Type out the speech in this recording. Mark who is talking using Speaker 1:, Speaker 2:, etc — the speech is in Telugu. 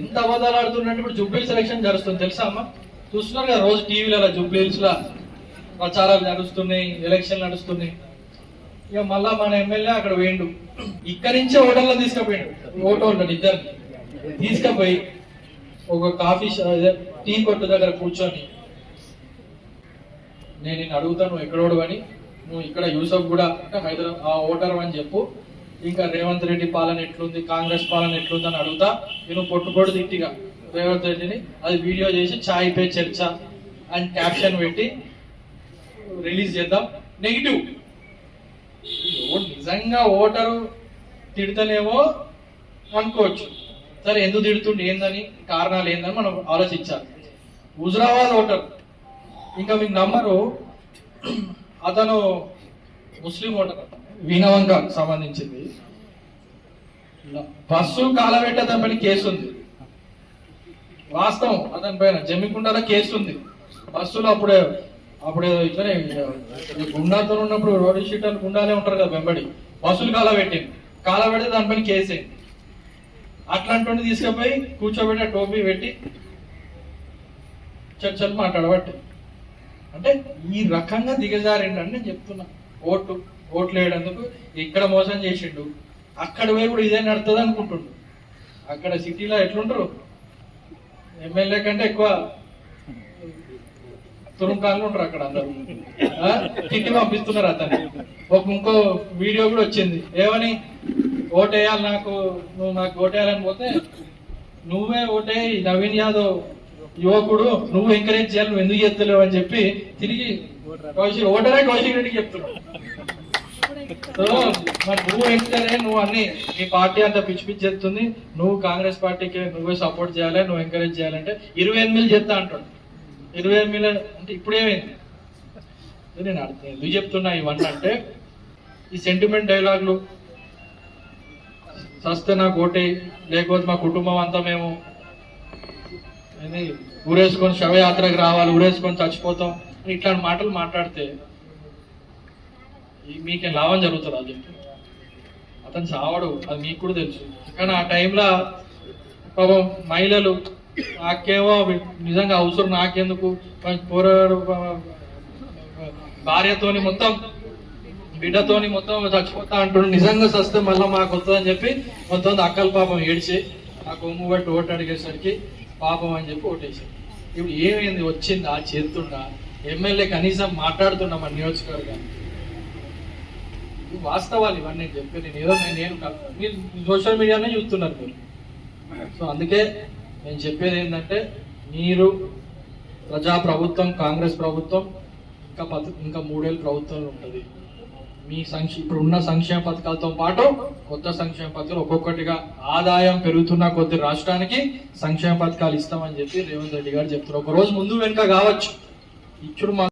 Speaker 1: ఎంత అబద్ధాలు ఆడుతున్నట్టు ఇప్పుడు జూబ్లీ సెలక్షన్ జరుగుతుంది. తెలుసా అమ్మా? చూస్తున్నారు కదా రోజు టీవీలలో జూబ్లీ ప్రచారాలు నడుస్తున్నాయి ఎలక్షన్లు నడుస్తున్నాయి. ఇక మళ్ళా మన ఎమ్మెల్యే అక్కడ వేయండు ఇక్కడి నుంచే ఓటర్లో తీసుకుపోయాడు. ఓటో ఉంటాడు ఇద్దరు తీసుకుపోయి ఒక కాఫీ టీ కొట్టు దగ్గర కూర్చొని నేను నిన్ను అడుగుతాను ఎక్కడోడు అని నువ్వు ఇక్కడ యూసఫ్ కూడా అంటే హైదరాబాద్ ఆ ఓటర్ అని చెప్పు. ఇంకా రేవంత్ రెడ్డి పాలన ఎట్లుంది కాంగ్రెస్ పాలన ఎట్లుంది అని అడుగుతా. నేను పొట్టుపొడు తిట్టిగా. రేవంత్ రెడ్డిని అది వీడియో చేసి ఛాయ్ పే చర్చ అండ్ క్యాప్షన్ పెట్టి రిలీజ్ చేద్దాం. నెగిటివ్ నిజంగా ఓటరు తిడతనేమో అనుకోవచ్చు. సరే ఎందుకు తిడుతుండే ఏందని కారణాలు ఏందని మనం ఆలోచించాలి. హుజరాబాద్ ఓటర్. ఇంకా మీకు నమ్మరు అతను ముస్లిం ఓటర్. వీణవంక సంబంధించింది. బస్సు కాలబెట్టి అతని పైన కేసు ఉంది వాస్తవం అతని పైన జమ్మికుండలో కేసు ఉంది బస్సులో అప్పుడే అప్పుడే ఇట్లనే గుండాతో ఉన్నప్పుడు రోడ్డు షీటర్లు గుండాలే ఉంటారు కదా వెంబడి. బస్సులు కాలబెట్టింది కాలబెడితే దానిపైన కేసు అయింది అట్లాంటి తీసుకుపోయి కూర్చోబెట్టి టోపీ పెట్టి చర్చలు మాట్లాడబట్టి. అంటే ఈ రకంగా దిగజారిండు అని నేను చెప్తున్నా. ఓటు. ఓట్లు వేయడందుకు ఇక్కడ మోసం చేసిండు. అక్కడ పోయి కూడా ఇదే నడుతుంది అనుకుంటుండు. అక్కడ సిటీలో ఎట్లుంటారు? ఎమ్మెల్యే కంటే ఎక్కువ తురుంకాళ్ళు ఉంటారు అక్కడ అందరు. తిట్టి పంపిస్తున్నారు అతన్ని. ఒక ఇంకో వీడియో కూడా వచ్చింది. ఏమని? ఓటేయాలి నాకు నువ్వు నాకు ఓటేయాలని పోతే నువ్వే ఓటే నవీన్ యాదవ్ యువకుడు నువ్వు ఎంకరేజ్ చేయాలి నువ్వు ఎందుకు చేస్తలేవు అని చెప్పి తిరిగి కౌశిక్ ఓటరే కౌశిక్ రెడ్డికి చెప్తున్నావు సో మరి నువ్వు ఎంకరే నువ్వు అన్ని నీ పార్టీ అంతా పిచ్చి పిచ్చి చెప్తుంది. నువ్వు కాంగ్రెస్ పార్టీకి నువ్వే సపోర్ట్ చేయాలి నువ్వు ఎంకరేజ్ చేయాలంటే ఇరవై ఎనిమిది చెప్తా అంటాడు. ఇరవై ఎనిమిది అంటే ఇప్పుడు ఏమైంది నేను అర్థం ఎందుకు చెప్తున్నా ఇవన్నీ అంటే ఈ సెంటిమెంట్ డైలాగులు సస్తే నా కోటి లేకపోతే మా కుటుంబం అంతా మేము ఊరేసుకొని శవయాత్రకు రావాలి ఊరేసుకొని చచ్చిపోతాం ఇట్లాంటి మాటలు మాట్లాడితే మీకేం లాభం జరుగుతుంది అది చెప్పి. అతను చావడు అది మీకు కూడా తెలుసు. కానీ ఆ టైంలో పాపం మహిళలు నాకేమో నిజంగా అవసరం నాకెందుకు? పోరాడు భార్యతోని మొత్తం బిడ్డతోని మొత్తం చచ్చిపోతా అంటుండు. నిజంగా సస్తే మళ్ళీ మాకు వస్తుందని చెప్పి మొత్తం అక్కల పాపం ఏడ్చి ఆ కొమ్ము బట్టి ఓటు అడిగేసరికి పాపం అని చెప్పి ఓటేసారు ఇప్పుడు ఏమైంది? వచ్చిందా? చేస్తుండా ఎమ్మెల్యే కనీసం మాట్లాడుతున్నా మన నియోజకవర్గానికి? ఇవి వాస్తవాలు ఇవన్నీ నేను. చెప్పి నేను ఏదో నేను మీరు సోషల్ మీడియానే చూస్తున్నారు మీరు. సో అందుకే నేను చెప్పేది ఏంటంటే మీరు ప్రజా ప్రభుత్వం కాంగ్రెస్ ప్రభుత్వం ఇంకా పథ ఇంకా మూడేళ్ళు ప్రభుత్వంలో ఉంటుంది. మీ సంక్షే ఇప్పుడు ఉన్న సంక్షేమ పథకాలతో పాటు కొత్త సంక్షేమ పథకాలు ఒక్కొక్కటిగా ఆదాయం పెరుగుతున్న కొద్ది రాష్ట్రానికి సంక్షేమ పథకాలు ఇస్తామని చెప్పి రేవంత్ రెడ్డి గారు చెప్తున్నారు. ఒక రోజు ముందు వెనుక కావచ్చు. ఇచ్చుడు మా